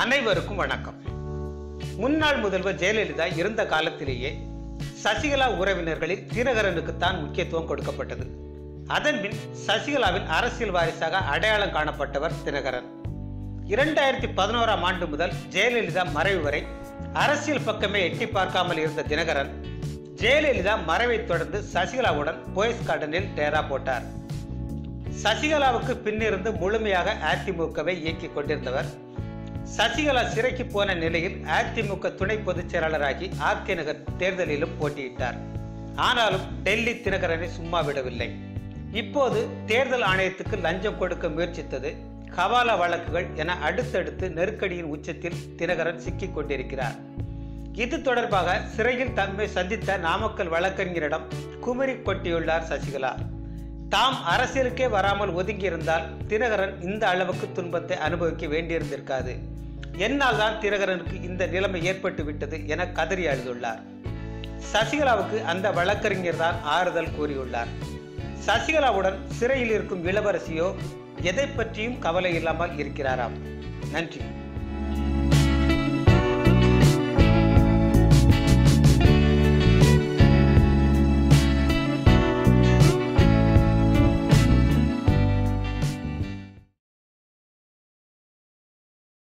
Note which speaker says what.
Speaker 1: அனைவருக்கும் வணக்கம். முன்னாள் முதல்வர் ஜெயலலிதா இருந்த காலத்திலேயே சசிகலா உறவினர்களில் தினகரனுக்குத்தான் முக்கியத்துவம் கொடுக்கப்பட்டது. அதன்பின் சசிகலாவின் அரசியல் வாரிசாக அடையாளம் காணப்பட்டவர் தினகரன். இரண்டாயிரத்தி பதினோராம் ஆண்டு முதல் ஜெயலலிதா மறைவு வரை அரசியல் பக்கமே எட்டி பார்க்காமல் இருந்த தினகரன் ஜெயலலிதா மறைவைத் தொடர்ந்து சசிகலாவுடன் போயஸ் கார்டனில் டேரா போட்டார். சசிகலாவுக்கு பின்னிருந்து முழுமையாக அதிமுகவை இயக்கிக் கொண்டிருந்தவர் சசிகலா சிறைக்கு போன நிலையில் அதிமுக துணை பொதுச் செயலாளராகி ஆர்கே நகர் தேர்தலிலும் போட்டியிட்டார். ஆனாலும் டெல்லி தினகரனை சும்மா விடவில்லை. இப்போது தேர்தல் ஆணையத்துக்கு லஞ்சம் கொடுக்க முயற்சித்தது கவாலா வழக்குகள் என அடுத்தடுத்து நெருக்கடியின் உச்சத்தில் தினகரன் சிக்கிக் கொண்டிருக்கிறார். இது தொடர்பாக சிறையில் தம்மை சந்தித்த நாமக்கல் வழக்கறிஞரிடம் குமரி கொட்டியுள்ளார் சசிகலா. தாம் அரசியலுக்கே வராமல் ஒதுங்கியிருந்தால் தினகரன் இந்த அளவுக்கு துன்பத்தை அனுபவிக்க வேண்டியிருந்திருக்காது. என்னால் தான் தினகரனுக்கு இந்த நிலைமை ஏற்பட்டு விட்டது என கதறி அழுதுள்ளார். சசிகலாவுக்கு அந்த வழக்கறிஞர் தான் ஆறுதல் கூறியுள்ளார். சசிகலாவுடன் சிறையில் இருக்கும் இளவரசியோ எதை பற்றியும் கவலை இல்லாமல் இருக்கிறாராம். நன்றி.